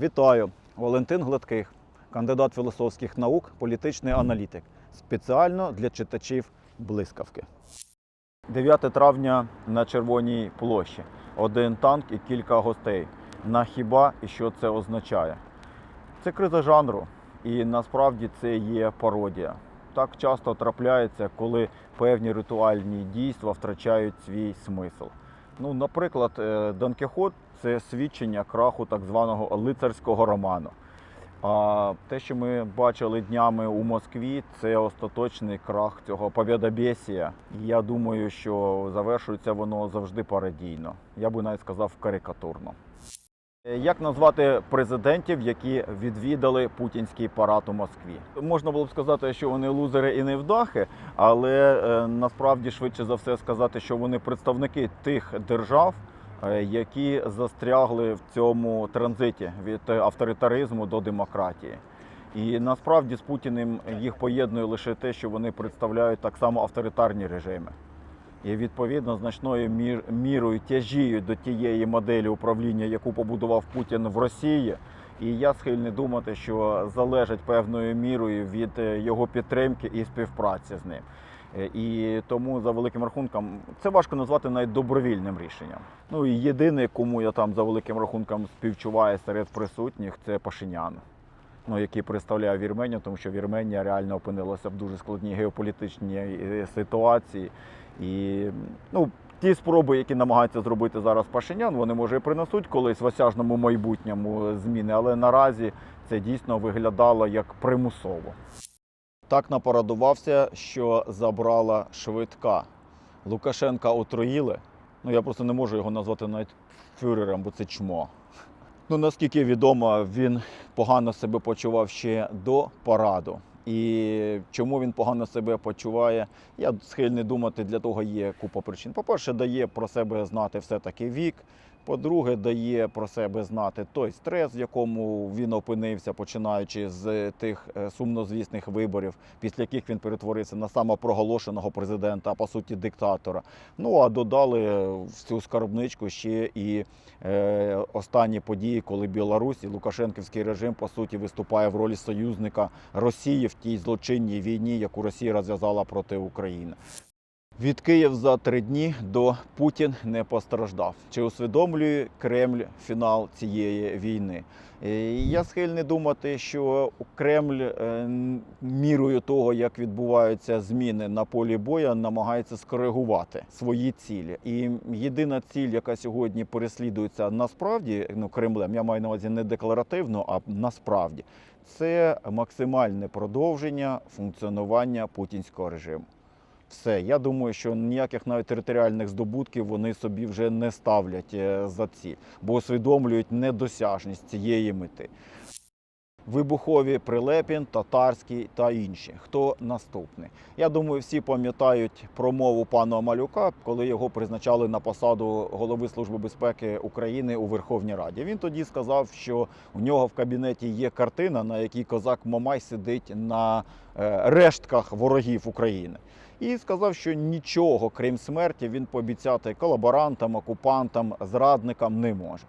Вітаю! Валентин Гладких, кандидат філософських наук, політичний аналітик. Спеціально для читачів блискавки. 9 травня на Червоній площі. Один танк і кілька гостей. На хіба і що це означає? Це криза жанру, і насправді це є пародія. Так часто трапляється, коли певні ритуальні дійства втрачають свій смисл. Ну, наприклад, е, Дон Кіхот це свідчення краху так званого лицарського роману. А те, що ми бачили днями у Москві, це остаточний крах цього побєдобєсія. І Я думаю, що завершується воно завжди пародійно. Я би навіть сказав карикатурно. Е, Як назвати президентів, які відвідали путінський парад у Москві? Можна було б сказати, що вони лузери і невдахи, але е, насправді швидше за все сказати, що вони представники тих держав, які застрягли в цьому транзиті від е, авторитаризму до демократії. І насправді з Путіним їх поєднує лише те, що вони представляють так само авторитарні режими. І відповідно значною мір, мірою тяжіють до тієї моделі управління, яку побудував Путін в Росії. І я схильний думати, що залежить певною мірою від е, його підтримки і співпраці з ним. Е, І тому за великим рахунком це важко назвати навіть добровільним рішенням. Ну і єдине, кому я там за великим рахунком співчуваю серед присутніх, це Пашинян. Ну, який представляє Вірменію, тому що Вірменія реально опинилася в дуже складній геополітичній е, ситуації. І ну, ті спроби, які намагаються зробити зараз Пашинян, вони може і принесуть колись в осяжному майбутньому зміни, але наразі це дійсно виглядало як примусово. Так напарадувався, що забрала швидка. Лукашенка отруїли. Ну я просто не можу його назвати навіть фюрером, бо це чмо. Ну, наскільки відомо, він погано себе почував ще до параду. І чому він погано себе почуває, я схильний думати, для того є купа причин. По-перше, дає про себе знати все-таки вік. По-друге, дає про себе знати той стрес, в якому він опинився, починаючи з тих е, сумнозвісних виборів, після яких він перетворився на самопроголошеного президента, а по суті диктатора. Ну а додали в цю скарбничку ще і е, останні події, коли Білорусь і Лукашенківський режим по суті виступає в ролі союзника Росії в тій злочинній війні, яку Росія розв'язала проти України. Від Київ за три дні до Путін не постраждав. Чи усвідомлює Кремль фінал цієї війни? Е, Я схильний думати, що Кремль е, мірою того, як відбуваються зміни на полі бою, намагається скоригувати свої цілі. І єдина ціль, яка сьогодні переслідується насправді ну, Кремлем, я маю на увазі не декларативно, а насправді, це максимальне продовження функціонування путінського режиму. Все, я думаю, що ніяких навіть територіальних здобутків вони собі вже не ставлять е, за ціль, бо усвідомлюють недосяжність цієї мети. Вибухові Прилепін, Татарський та інші. Хто наступний? Я думаю, всі пам'ятають промову пана Малюка, коли його призначали на посаду голови Служби безпеки України у Верховній Раді. Він тоді сказав, що у нього в кабінеті є картина, на якій козак Мамай сидить на е, рештках ворогів України. І сказав, що нічого, крім смерті, він пообіцяти колаборантам, окупантам, зрадникам не може.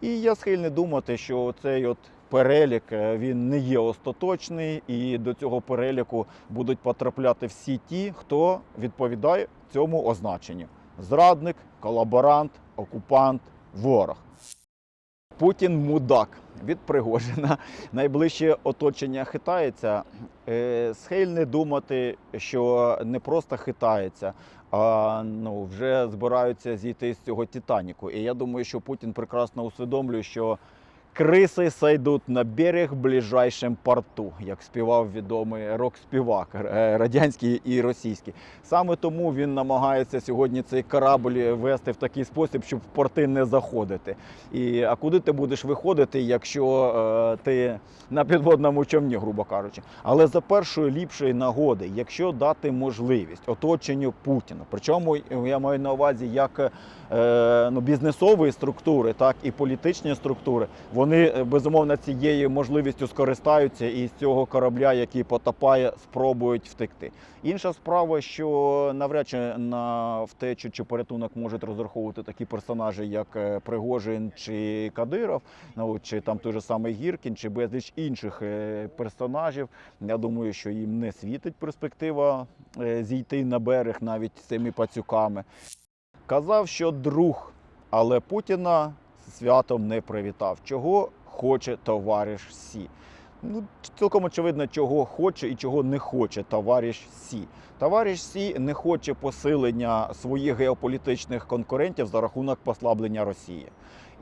І я схильний думати, що цей от перелік е, він не є остаточний, і до цього переліку будуть потрапляти всі ті, хто відповідає цьому означенню: зрадник, колаборант, окупант, ворог. Путін мудак від Пригожина. Найближче оточення хитається. схильне Схильний думати, що не просто хитається, а ну, вже збираються зійти з цього Титаніку. І я думаю, що Путін прекрасно усвідомлює, що криси сайдуть на берег в ближайшем порту, як співав відомий рок-співак е, радянський і російський. Саме тому він намагається сьогодні цей корабль вести в такий спосіб, щоб в порти не заходити. І а куди ти будеш виходити, якщо е, ти на підводному човні, грубо кажучи? Але за першої ліпшої нагоди, якщо дати можливість оточенню Путіна, причому я маю на увазі як е, ну, бізнесової структури, так і політичні структури, вони Вони е, безумовно цією можливістю скористаються і з цього корабля, який потопає, спробують втекти. Інша справа, що навряд чи на втечу чи порятунок можуть розраховувати такі персонажі, як е, Пригожин чи Кадиров, ну чи там той же самий Гіркін, чи безліч інших е, персонажів. Я думаю, що їм не світить перспектива зійти на берег навіть з цими пацюками. Казав, що друг, але Путіна святом не привітав. Чого хоче товариш Сі? Ну, цілком очевидно, чого хоче і чого не хоче товариш Сі. Товариш Сі не хоче посилення своїх геополітичних конкурентів за рахунок послаблення Росії.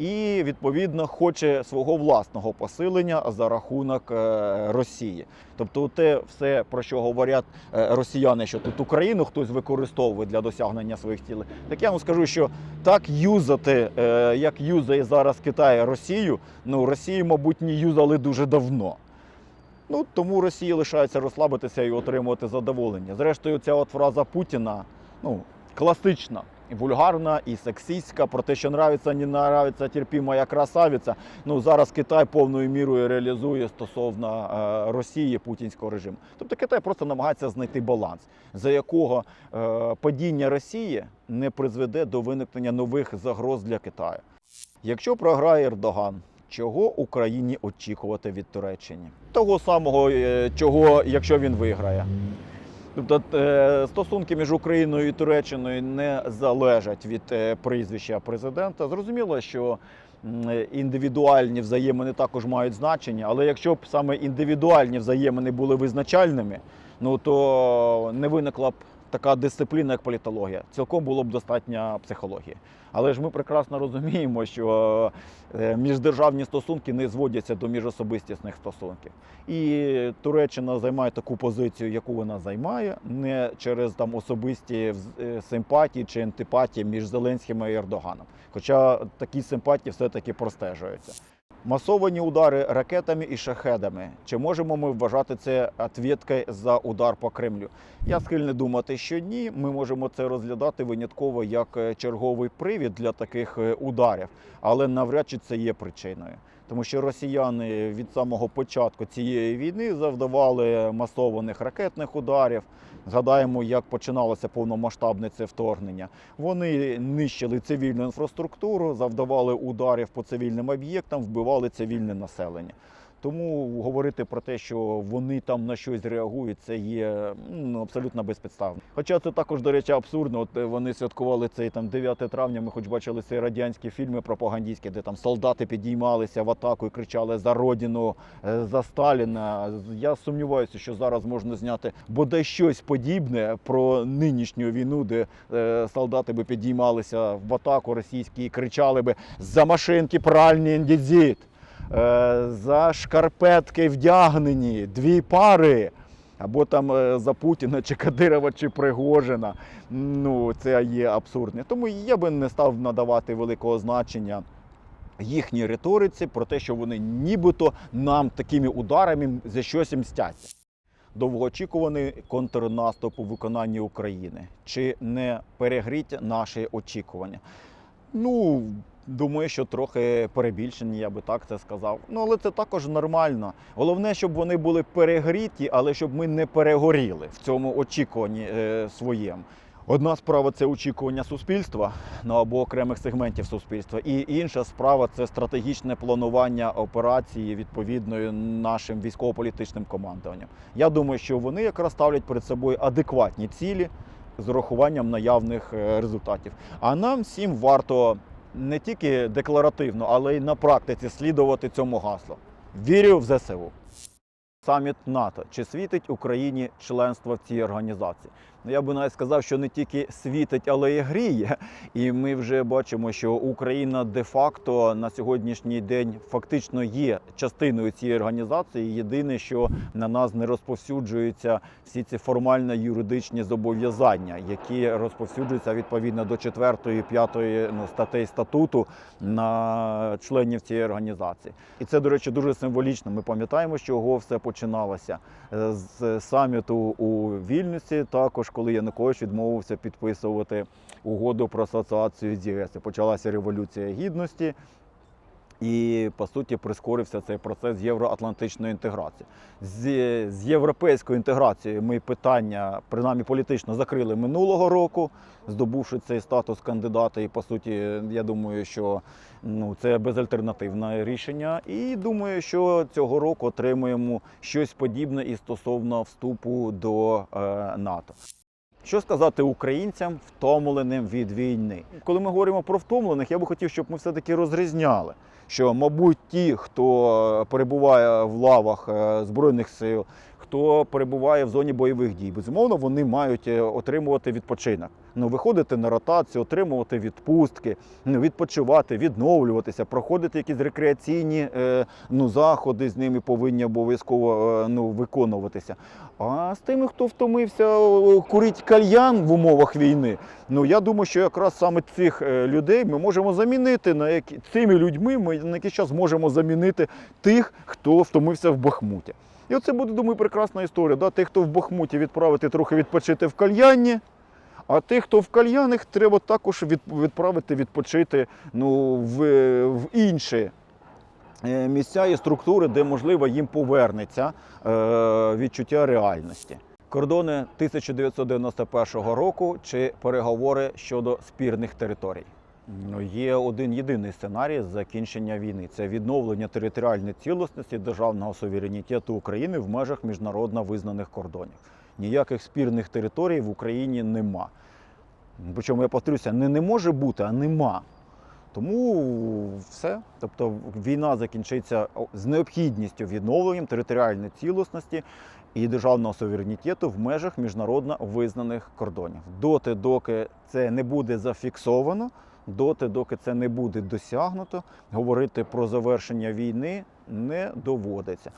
І відповідно хоче свого власного посилення за рахунок е, Росії. Тобто, те все про що говорять е, росіяни, що тут Україну хтось використовує для досягнення своїх цілей. Так я вам скажу, що так юзати, е, як юзає зараз Китай Росію, ну Росію, мабуть, не юзали дуже давно. Ну тому Росії лишається розслабитися і отримувати задоволення. Зрештою, ця от фраза Путіна, ну класична. Вульгарна і сексистська, про те, що нравиться, не нравиться, терпіма красавиця. Ну зараз Китай повною мірою реалізує стосовно е, Росії путінського режиму. Тобто Китай просто намагається знайти баланс, за якого е, падіння Росії не призведе до виникнення нових загроз для Китаю. Якщо програє Ердоган, чого Україні очікувати від Туреччини? Того самого, е, чого, якщо він виграє. Тобто е, стосунки між Україною і Туреччиною не залежать від е, прізвища президента. Зрозуміло, що індивідуальні взаємини також мають значення, але якщо б саме індивідуальні взаємини були визначальними, ну то не виникла б така дисципліна, як політологія. Цілком було б достатньо психології. Але ж ми прекрасно розуміємо, що е, міждержавні стосунки не зводяться до міжособистісних стосунків. І Туреччина займає таку позицію, яку вона займає, не через там особисті е, симпатії чи антипатії між Зеленським і Ердоганом. Хоча такі симпатії все-таки простежуються. Масовані удари ракетами і шахедами. Чи можемо ми вважати це відповідкою за удар по Кремлю? Я схильний думати, що ні. Ми можемо це розглядати винятково як е, черговий привід для таких е, ударів, але навряд чи це є причиною. Тому що росіяни від самого початку цієї війни завдавали масованих ракетних ударів. Згадаємо, як починалося повномасштабне це вторгнення. Вони нищили цивільну інфраструктуру, завдавали ударів по цивільним об'єктам, вбивали цивільне населення. Тому говорити про те, що вони там на щось реагують, це є ну, абсолютно безпідставно. Хоча це також, до речі, абсурдно. От е, вони святкували цей там 9 травня. Ми хоч бачили ці радянські фільми пропагандистські, де там солдати підіймалися в атаку і кричали за родину, е, за Сталіна. Я сумніваюся, що зараз можна зняти бодай щось подібне про нинішню війну, де е, солдати би підіймалися в атаку російські і кричали би за машинки пральні індізіт. Е, за шкарпетки вдягнені, дві пари. Або там е, за Путіна, чи Кадирова, чи Пригожина. Ну, це є абсурдне. Тому я би не став надавати великого значення їхній риториці про те, що вони нібито нам такими ударами за щось мстяться. Довгоочікуваний контрнаступ у виконанні України. Чи не перегріть наші очікування? Ну, думаю, що трохи перебільшені, я би так це сказав. Ну, але це також нормально. Головне, щоб вони були перегріті, але щоб ми не перегоріли в цьому очікуванні е, своєму. Одна справа це очікування суспільства ну, або окремих сегментів суспільства, і інша справа це стратегічне планування операції відповідною нашим військово-політичним командуванням. Я думаю, що вони якраз ставлять перед собою адекватні цілі з урахуванням наявних е, результатів. А нам всім варто не тільки декларативно, але й на практиці слідувати цьому гаслу. Вірю в ЗСУ. Саміт НАТО. Чи світить Україні членство в цій організації? Ну, я би навіть сказав, що не тільки світить, але й гріє. І ми вже бачимо, що Україна де-факто на сьогоднішній день фактично є частиною цієї організації. Єдине, що на нас не розповсюджуються всі ці формально-юридичні зобов'язання, які розповсюджуються відповідно до 4 і 5 ну, статей статуту на членів цієї організації. І це, до речі, дуже символічно. Ми пам'ятаємо, з чого все починалося з саміту у Вільнюсі. Також коли Янукович відмовився підписувати угоду про асоціацію з ЄС. Почалася революція гідності. І по суті прискорився цей процес євроатлантичної інтеграції. З, з європейською інтеграцією ми питання, принаймні політично, закрили минулого року, здобувши цей статус кандидата. І по суті, я думаю, що ну, це безальтернативне рішення. І думаю, що цього року отримуємо щось подібне і стосовно вступу до е, НАТО. Що сказати українцям, втомленим від війни? Коли ми говоримо про втомлених, я би хотів, щоб ми все-таки розрізняли, що, мабуть, ті, хто перебуває в лавах е, Збройних сил, хто перебуває в зоні бойових дій, безумовно, вони мають е, отримувати відпочинок. Ну, виходити на ротацію, отримувати відпустки, ну, відпочивати, відновлюватися, проходити якісь рекреаційні е, ну, заходи з ними повинні обов'язково е, ну, виконуватися. А з тими, хто втомився курити кальян в умовах війни, ну я думаю, що якраз саме цих людей ми можемо замінити на які цими людьми. Ми на якийсь час можемо замінити тих, хто втомився в Бахмуті. І оце буде, думаю, прекрасна історія. Да? Тих, хто в Бахмуті відправити трохи відпочити в кальянні. А тих, хто в кальянах, треба також відправити відпочити ну, в, в інші е, місця і структури, де, можливо, їм повернеться е, відчуття реальності. Кордони 1991 року чи переговори щодо спірних територій. Є один єдиний сценарій закінчення війни це відновлення територіальної цілісності державного суверенітету України в межах міжнародно визнаних кордонів. Ніяких спірних територій в Україні нема. Причому я повторюся, не, не може бути, а нема. Тому все. Тобто війна закінчиться з необхідністю відновленням територіальної цілісності і державного суверенітету в межах міжнародно визнаних кордонів. Доти, доки це не буде зафіксовано, доти, доки це не буде досягнуто, говорити про завершення війни не доводиться.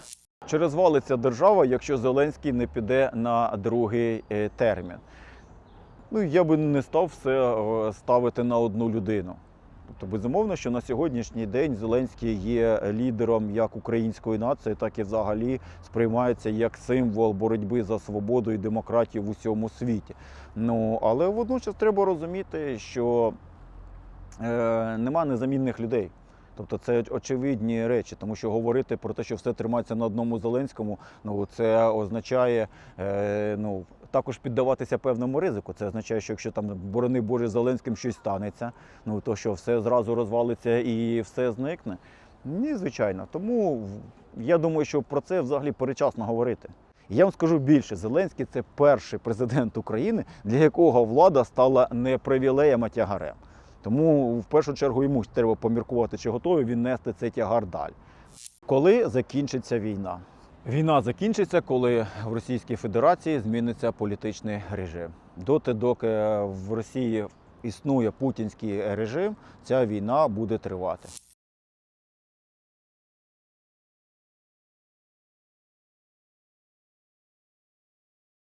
Чи розвалиться держава, якщо Зеленський не піде на другий е, термін? Ну, я би не став все е, ставити на одну людину. Тобто, безумовно, що на сьогоднішній день Зеленський є лідером як української нації, так і взагалі сприймається як символ боротьби за свободу і демократію в усьому світі. Ну, але водночас треба розуміти, що нема незамінних людей. Тобто це очевидні речі, тому що говорити про те, що все тримається на одному Зеленському, ну це означає е, ну, також піддаватися певному ризику. Це означає, що якщо там борони Боже Зеленським щось станеться, ну то що все зразу розвалиться і все зникне. Ні, звичайно. Тому я думаю, що про це взагалі перечасно говорити. Я вам скажу більше: Зеленський це перший президент України, для якого влада стала не привілеєм, а тягарем. Тому в першу чергу йому треба поміркувати, чи готовий він нести цей тягар далі. Коли закінчиться війна? Війна закінчиться, коли в Російській Федерації зміниться політичний режим. Доти, доки в Росії існує путінський режим, ця війна буде тривати.